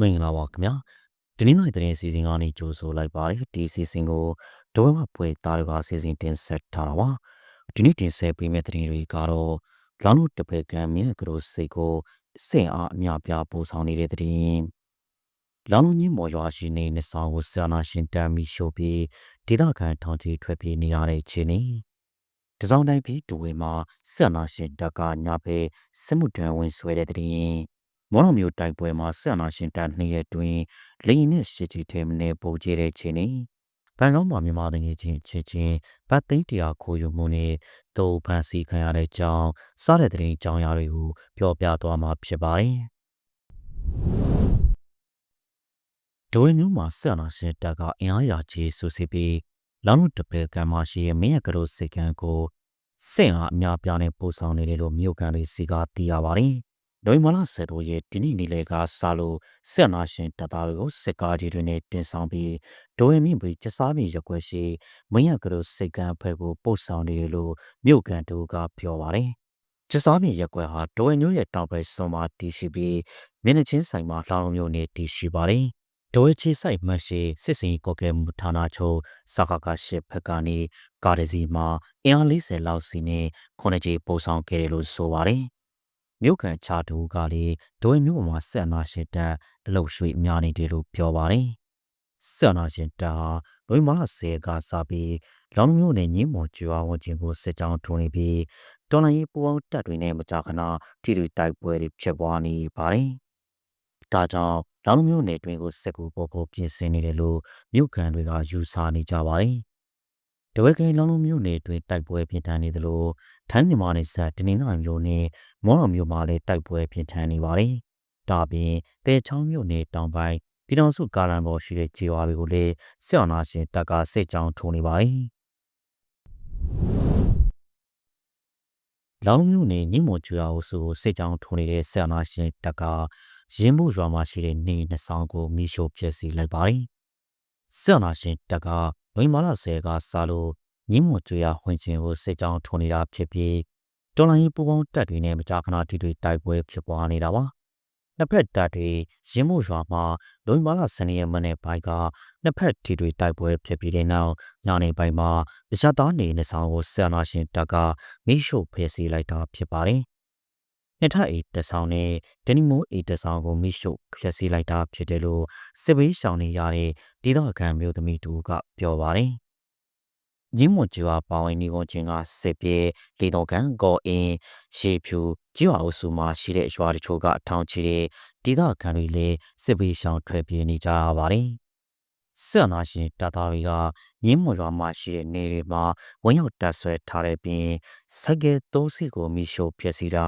မင်္ဂလာပါခင်ဗျာဒီနေ့နိုင်တဲ့စီစဉ်ကနေကြိုဆိုလိုက်ပါတယ်ဒီစီစဉ်ကိုဒဝဲမပွဲသားတွေကစီစဉ်တင်ဆက်ထားတာပါဒီနေ့တင်ဆက်ပေးမယ့်တဲ့တွေကတော့လောင်လို့တပည့်ကံမြဲကလေးစိတ်ကိုစင်အားအများပြပို့ဆောင်နေတဲ့တဲ့လောင်လို့ညင်းမော်ရွာရှိနေနှစ်ဆောင်ကိုဆာနာရှင်တမ်းပြီးရှို့ပြီးဒေသခံထောင်ချီထွက်ပြေးနေရတဲ့ခြေနေတစောင်းတိုင်းပြီးဒဝဲမှာဆာနာရှင်တက်ကညာဖဲစစ်မှုတန်းဝင်ဆွဲတဲ့တဲ့ မော်တော်မျိုးတိုက်ပွဲမှာဆန္ဒရှင်တပ်နှစ်ရက်တွင်လိန်နဲ့ရှစ်ချီထဲမနေပုံကျတဲ့ချင်းနေဘန်ကောက်မှာမြန်မာတငယ်ချင်းချစ်ချင်းဗတ်သိန်းတရားခိုးယူမှုနဲ့တုံဖန်စီခံရတဲ့အကြောင်းစားတဲ့တဲ့ကြောင်းရာတွေကိုပြောပြသွားမှာဖြစ်ပါတယ်ဒိုးမျိုးမှာဆန္ဒရှင်တပ်ကအင်အားရာကြီးဆူစီပြီးလောင်လို့တပယ်ကံမရှိရဲ့မင်းရကလေးစိတ်ကံကိုစင့်အားအများပြားနဲ့ပို့ဆောင်နေတယ်လို့မြို့ကန်တွေစီကသိရပါတယ်။ နိုဝင်ဘာလ10တို့ရဲ့ဒီနေ့နေ့လယ်ကစလို့ဆက်နာရှင်တပ်သားတွေကိုစစ်ကားကြီးတွေနဲ့တင်ဆောင်ပြီးဒိုဝင်းမြင့်ပြီးကျစားမြေရက်ွက်ရှိမင်းရကလေးစိတ်ကံအဖွဲ့ကိုပို့ဆောင်နေတယ်လို့မြို့ကန်တို့ကပြောပါတယ်။ကျစားမြေရက်ွက်ဟာဒိုဝင်းမျိုးရဲ့တောင်ဘက်စွန်မှာတည်ရှိပြီးမျက်နှာချင်းဆိုင်မှာလောင်မျိုးနဲ့တည်ရှိပါတယ်။ဒိုဝဲချီဆိုင်မှရှိစစ်စင်ကော့ကဲမှုဌာနချုပ်စကားကရှစ်ဖက်ကနေကားတစီမှာအင်အား40လောက်စီနဲ့ခုနှစ်ကြီးပို့ဆောင်ခဲ့တယ်လို့ဆိုပါတယ်။ မြို့ခံချာတူကလည်းဒိုးမြို့မှာဆက်နာရှင်တက်အလုတ်ရွှေအများနေတယ်လို့ပြောပါတယ်။ဆက်နာရှင်တက်ဟာလွိမာဆဲကစားပြီးလောင်မြို့နယ်ညင်းမော်ကျွာဝန်ကျင်ကိုစစ်ကြောင်းထုံနေပြီးတော်လိုင်းပူအောင်တက်တွေနဲ့မကြာခဏထိတွေ့တိုက်ပွဲတွေဖြစ်ပွားနေပါတယ်။ဒါကြောင့်လောင်မြို့နယ်တွင်ကိုစစ်ကူပေါ်ပေါ်ပြင်ဆင်နေတယ်လို့မြို့ခံတွေကယူဆနေကြပါတယ်။ တဝဲကိန်းလောင်းလုံးမြို့နယ်တွင်တိုက်ပွဲပြင်းထန်နေသလိုထိုင်းမြန်မာနယ်စပ်တနင်္သာရီမြို့နယ်မော်တော်မြို့မှာလည်းတိုက်ပွဲပြင်းထန်နေပါတယ်။ဒါပြင်တဲချောင်းမြို့နယ်တောင်ပိုင်းပြည်တော်စုကာရန်ပေါ်ရှိတဲ့ခြေဝါတွေကိုလည်းစစ်အာဏာရှင်တပ်ကစစ်ကြောင်းထိုးနေပါတယ်။လောင်းမြို့နယ်ညမွန်ကျွာအုပ်စုကိုစစ်ကြောင်းထိုးနေတဲ့စစ်အာဏာရှင်တပ်ကရင်းမှုရွာမှာရှိတဲ့နေနှစ်ဆောင်ကိုမိရှို့ဖျက်ဆီးလိုက်ပါတယ်။စစ်အာဏာရှင်တပ်က နိုဝင်ဘာလ10ကစလို့ညင်းမွန်ကျွေရဝင်ချင်းကိုစစ်ကြောင်းထွန်နေတာဖြစ်ပြီးတော်လိုင်းပူပေါင်းတပ်တွေနဲ့မကြာခဏထိတွေ့တိုက်ပွဲဖြစ်ပွားနေတာပါနှစ်ဖက်တပ်တွေရင်းမှုရွာမှာနိုဝင်ဘာလ12ရက်နေ့ပိုင်းကနှစ်ဖက်ထိတွေ့တိုက်ပွဲဖြစ်ပြီးတဲ့နောက်ညနေပိုင်းမှာရတသားနေနေဆောင်ကိုဆန္ဒရှင်တပ်ကမိရှုဖယ်စီလိုက်တာဖြစ်ပါတယ် နှစ်ထပ်အေးတဆောင်နဲ့ဒနီမိုးအေးတဆောင်ကိုမိရှုဖျက်ဆီးလိုက်တာဖြစ်တယ်လို့စစ်ဘေးရှောင်နေရတဲ့ဒေသခံမျိုးသမီးတူကပြောပါတယ်။ဂျင်းမွန်ကျွာပေါင်းနေကုန်ချင်းကစစ်ပြေးလေတော်ကန်ကောအင်းရှေဖြူကျွာအုပ်စုမှာရှိတဲ့ရွာတချို့ကအထောင်ချီတဲ့ဒေသခံတွေလည်းစစ်ဘေးရှောင်ထွက်ပြေးနေကြရပါတယ်။ ဆက်နာရှင်တပ်သားတွေကညင်းမွန်ရွာမှာရှိတဲ့နေတွေမှာဝင်ရောက်တပ်ဆွဲထားတဲ့ပြင်စက်ကဲသုံးစီကိုမိရှို့ဖျက်ဆီးတာ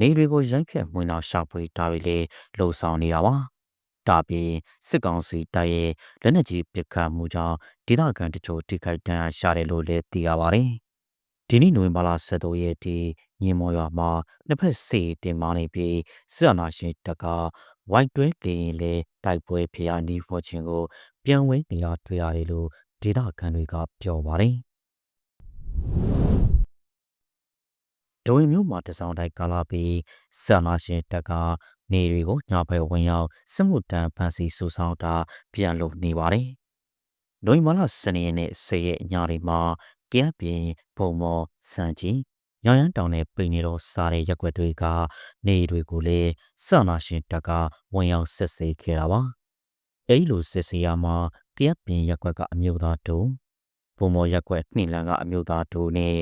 နေတွေကိုရိုက်ဖျက်မှွေနောက်ရှာဖွေတာတွေလည်းလှုံ့ဆော်နေတာပါဒါပြင်စစ်ကောင်စီတပ်ရဲ့လက်နက်ကြီးပစ်ခတ်မှုကြောင့်ဒေသခံတချို့ထိခိုက်ဒဏ်ရာရတယ်လို့လည်းသိရပါတယ်ဒီနေ့နိုဝင်ဘာလ7ရက်ဒီညင်မော်ရွာမှာနှစ်ဖက်စီတင်မာနေပြီးစစ်အာဏာရှင်တပ်က ဝိုက်တွဲလေရင်လေတိုက်ပွဲဖျားနီးဖော်ခြင်းကို ပြန်ဝဲနေရတွေ့ရတယ်လို့ဒေသခံတွေကပြောပါတယ်ဒိုဝင်မျိုးမှာတစောင်းတိုက်ကာလာပြီးဆာနာရှင်တက်ကနေတွေကိုညဘက်ဝင်ရောက်စစ်မှုတန်းဖန်စီဆူဆောင်းတာပြန်လုပ်နေပါတယ်။နိုဝင်ဘာလ10ရက်နေ့10ရက်ညတွေမှာကရပြင်ဘုံမော်စံကြီး ညောင်ရမ်းတောင်နဲ့ပိန်နေတော့စားတဲ့ရက်ွက်တွေကနေတွေကိုလည်းဆာနာရှင်တက်ကဝင်ရောက်ဆက်စေခဲ့တာပါအဲဒီလိုဆက်စေရမှာကရက်ပင်ရက်ွက်ကအမျိုးသားတို့ဘုံမော်ရက်ွက်နှိလန်ကအမျိုးသားတို့နဲ့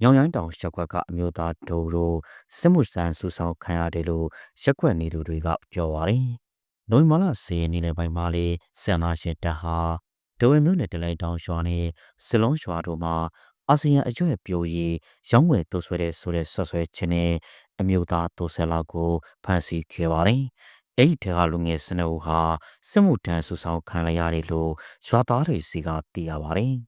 ညောင်ရမ်းတောင်ရက်ွက်ကအမျိုးသားတို့တို့စစ်မှုစံဆူဆောင်ခံရတယ်လို့ရက်ွက်နေသူတွေကပြောပါတယ်နိုဝင်ဘာလ10ရက်နေ့လယ်ပိုင်းမှာလေဆန္ဒရှင်တပ်ဟာဒိုဝဲမြို့နယ်တလိုက်တောင်ရွာနဲ့စလုံးရွာတို့မှာ အာဆီယံအကျွဲ့ပြိုရေးရောင်းဝယ်တိုးဆွဲတဲ့ဆိုတဲ့ဆွဆွဲခြင်းနဲ့အမျိုးသားတိုးဆယ်လောက်ကိုဖမ်းဆီးခဲ့ပါတယ်။အဲ့ဒီထဲကလူငယ်စနအုပ်ဟာစစ်မှုထမ်းဆူဆောင်ခံရရတယ်လို့ရွာသားတွေစီကသိရပါတယ်။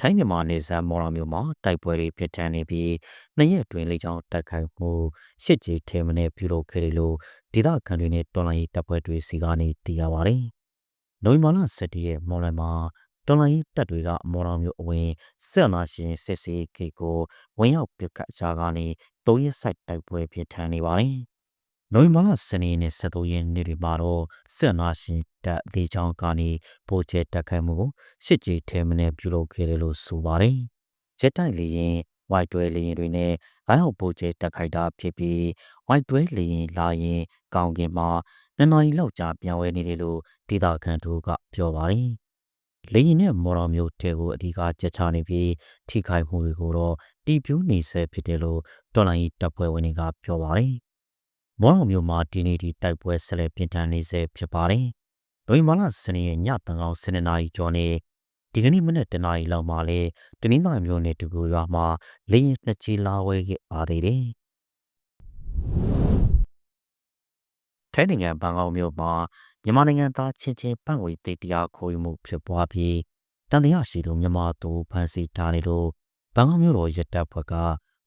ထိုင်းမြန်မာနယ်စပ်မော်ရမြို့မှာတိုက်ပွဲတွေဖြစ်ထန်နေပြီးနှစ်ရက်အတွင်းလေကြောင်းတိုက်ခိုက်မှုရှစ်ကြီးထဲမနဲ့ပြုလုပ်ခဲ့တယ်လို့ဒေသခံတွေနဲ့တော်လိုင်းတပ်ဖွဲ့တွေစီကနေသိရပါတယ်။နိုဝင်ဘာလ17ရက်မော်လမှာ တော်လိုင်းတပ်တွေကမော်တော်မျိုးအဝင်ဆက်နာရှင်စစ်စီကေကိုဝင်ရောက်ပစ်ခတ်ကြကနေသုံးရက်ဆိုင်တိုက်ပွဲပြင်းထန်နေပါတယ်နိုဝင်ဘာလစနေနဲ့73ရက်နေ့တွေမှာတော့ဆက်နာရှင်တပ်လေချောင်းကနေပိုကျဲတက်ခိုက်မှုကိုစစ်ကြေထဲမနဲ့ပြုလုပ်ခဲ့တယ်လို့ဆိုပါတယ်။ဂျက်တိုက်လေရင်ဝိုက်တွဲလေရင်တွေနဲ့ဂိုင်းအောင်ပိုကျဲတက်ခိုက်တာဖြစ်ပြီးဝိုက်တွဲလေရင်လာရင်ကောင်းကင်မှာနှစ်နာရီလောက်ကြာပြန်ဝဲနေတယ်လို့ဒေတာခန်တို့ကပြောပါတယ်။ လေရင်နဲ့မော်တော်မျိုးတဲကိုအဓိကကြက်ချနေပြီးထိခိုက်မှုတွေကိုတော့တီးပြူးနေဆဲဖြစ်တယ်လို့တော်လိုင်းတပ်ဖွဲ့ဝင်တွေကပြောပါတယ်။မော်တော်မျိုးမှာဒီနေ့ဒီတိုက်ပွဲဆက်လက်ပြင်းထန်နေဆဲဖြစ်ပါတယ်။နိုဝင်ဘာလစနေညတန်ကောင်7နာရီကျော်နေဒီကနေ့မနေ့တနာရီလောက်မှာလဲတနင်္လာမျိုးနဲ့တူကူရွာမှာလေရင်နှစ်ချီလာဝဲခဲ့ပါသေးတယ်။ ထိုင်းနိုင်ငံဘန်ကောက်မြို့မှာမြန်မာနိုင်ငံသားချင်းချင်းပန့်ဝေတေတရားခိုးယူမှုဖြစ်ပွားပြီးတန်တရားရှိသူမြန်မာသူဖမ်းဆီးထားတယ်လို့ဘန်ကောက်မြို့တော်ရပ်တပ်ဖွဲ့က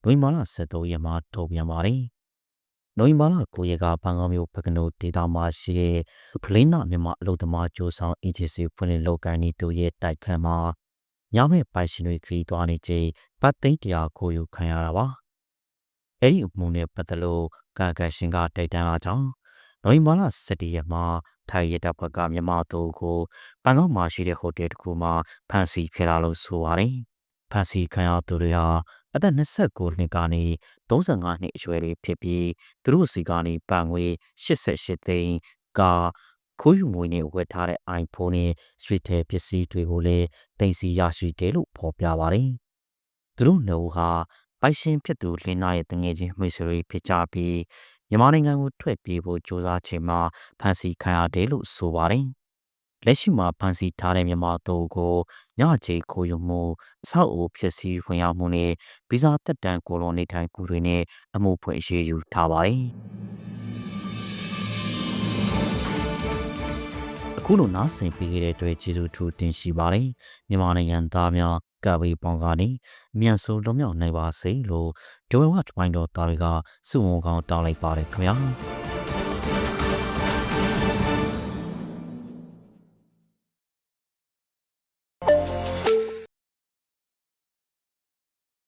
နိုဝင်ဘာလ23ရက်မှာထုတ်ပြန်ပါတယ်။နိုဝင်ဘာလ9ရက်ကဘန်ကောက်မြို့ပကနိုဒေတာမှာရှိတဲ့ဖလင်းနာမြန်မာအလုပ်သမားကြိုးဆောင် agency ဖွင့်လှစ်လုပ်ကိုင်နေသူရဲ့တိုက်ခန်းမှာညမဲ့ပိုင်ရှင်တွေခရီးသွားနေချိန်ပတ်သိန်းတရားခိုးယူခံရတာပါ။အဲဒီအမှုနဲ့ပတ်သက်လို့ကာကရှင်ကတိုက်တန်းလာကြောင်း နိုဝင်ဘာလ17ရက်မှာထိုင်ရတပ်ဖွဲ့ကမြန်မာသူကိုပန်ကောက်မှာရှိတဲ့ဟိုတယ်တစ်ခုမှာဖမ်းဆီးခဲ့တာလို့ဆိုပါတယ်။ဖမ်းဆီးခံရသူတွေဟာအသက်29နှစ်ကနေ35နှစ်အရွယ်တွေဖြစ်ပြီးသူတို့စီကနေပန်ငွေ88သိန်းကခိုးယူငွေနဲ့ဝယ်ထားတဲ့ iPhone နဲ့ Street ထဲပစ္စည်းတွေကိုလည်းတင်စီရရှိတယ်လို့ဖော်ပြပါတယ်။သူတို့နှုတ်ဟာပိုင်ရှင်ဖြစ်သူလင်းနာရဲ့တငယ်ချင်းမိတ်ဆွေတွေဖြစ်ကြပြီး မြန်မာနိုင်ငံကိုထွက်ပြေးဖို့ကြိုးစားချိန်မှာဖမ်းဆီးခံရတယ်လို့ဆိုပါတယ်။လက်ရှိမှာဖမ်းဆီးထားတဲ့မြန်မာသူကိုညချေခိုးယူမှုအဆောက်အဦဖြစ်စီဝင်ရောက်မှုနဲ့ဗီဇာတက်တန်းကိုလိုနေထိုင်မှုတွေနဲ့အမှုဖွင့်အရေးယူထားပါတယ်။အခုလိုနားဆင်ပေးခဲ့တဲ့အတွက်ကျေးဇူးထူးတင်ရှိပါတယ်။မြန်မာနိုင်ငံသားများ ကဘေးပေါင်းကနေအမြန်ဆုံးလွန်မြောက်နိုင်ပါစေလို့ဂျိုဝဲဝတ်ဝိုင်းတော်သားတွေကစုဝေါ်ကောင်းတောင်းလိုက်ပါတယ်ခင်ဗျာ။